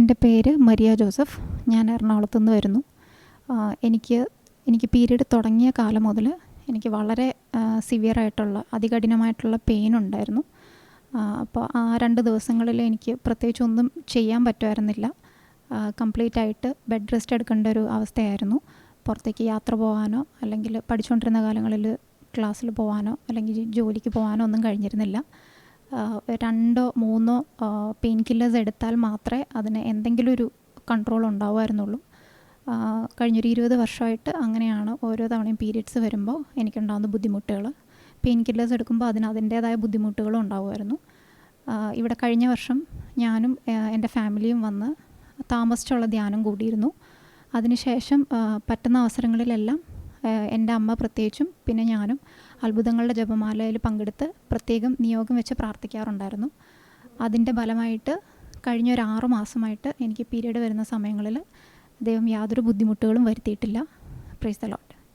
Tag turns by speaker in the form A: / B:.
A: എന്റെ പേര് Maria Joseph. ഞാൻ എറണാകുളത്തു നിന്ന് വരുന്നു. എനിക്ക് എനിക്ക് പീരീഡ് തുടങ്ങിയ കാലം മുതൽ എനിക്ക് വളരെ സിവിയറായിട്ടുള്ള അതികഠിനമായിട്ടുള്ള പെയിൻ ഉണ്ടായിരുന്നു. അപ്പോൾ ആ രണ്ട് ദിവസങ്ങളിൽ എനിക്ക് പ്രത്യേകിച്ച് ഒന്നും ചെയ്യാൻ പറ്റുമായിരുന്നില്ല. കംപ്ലീറ്റ് ആയിട്ട് ബെഡ് റെസ്റ്റ് എടുക്കേണ്ട ഒരു അവസ്ഥയായിരുന്നു. പുറത്തേക്ക് യാത്ര പോകാനോ അല്ലെങ്കിൽ പഠിച്ചുകൊണ്ടിരുന്ന കാലങ്ങളിൽ ക്ലാസ്സിൽ പോകാനോ അല്ലെങ്കിൽ ജോലിക്ക് പോകാനോ ഒന്നും കഴിഞ്ഞിരുന്നില്ല. രണ്ടോ മൂന്നോ പെയിൻ കില്ലേഴ്സ് എടുത്താൽ മാത്രമേ അതിന് എന്തെങ്കിലും ഒരു കൺട്രോൾ ഉണ്ടാവുമായിരുന്നുള്ളൂ കഴിഞ്ഞൊരു ഇരുപത് വർഷമായിട്ട് അങ്ങനെയാണ് ഓരോ തവണയും പീരിയഡ്സ് വരുമ്പോൾ എനിക്കുണ്ടാകുന്ന ബുദ്ധിമുട്ടുകൾ. പെയിൻ കില്ലേഴ്സ് എടുക്കുമ്പോൾ അതിന് അതിന്റേതായ ബുദ്ധിമുട്ടുകളും ഉണ്ടാവുമായിരുന്നു. ഇവിടെ കഴിഞ്ഞ വർഷം ഞാനും എന്റെ ഫാമിലിയും വന്ന് താമസിച്ചുള്ള ധ്യാനം കൂടിയിരുന്നു. അതിനുശേഷം പറ്റുന്ന അവസരങ്ങളിലെല്ലാം എന്റെ അമ്മ പ്രത്യേകിച്ചും പിന്നെ ഞാനും അത്ഭുതങ്ങളുടെ ജപമാലയിൽ പങ്കെടുത്ത് പ്രത്യേകം നിയോഗം വെച്ച് പ്രാർത്ഥിക്കാറുണ്ടായിരുന്നു. അതിന്റെ ഫലമായിട്ട് കഴിഞ്ഞ ഒരു ആറു മാസമായിട്ട് എനിക്ക് പീരീഡ് വരുന്ന സമയങ്ങളിൽ ദൈവം യാതൊരു ബുദ്ധിമുട്ടുകളും വരുത്തിയിട്ടില്ല. Praise the Lord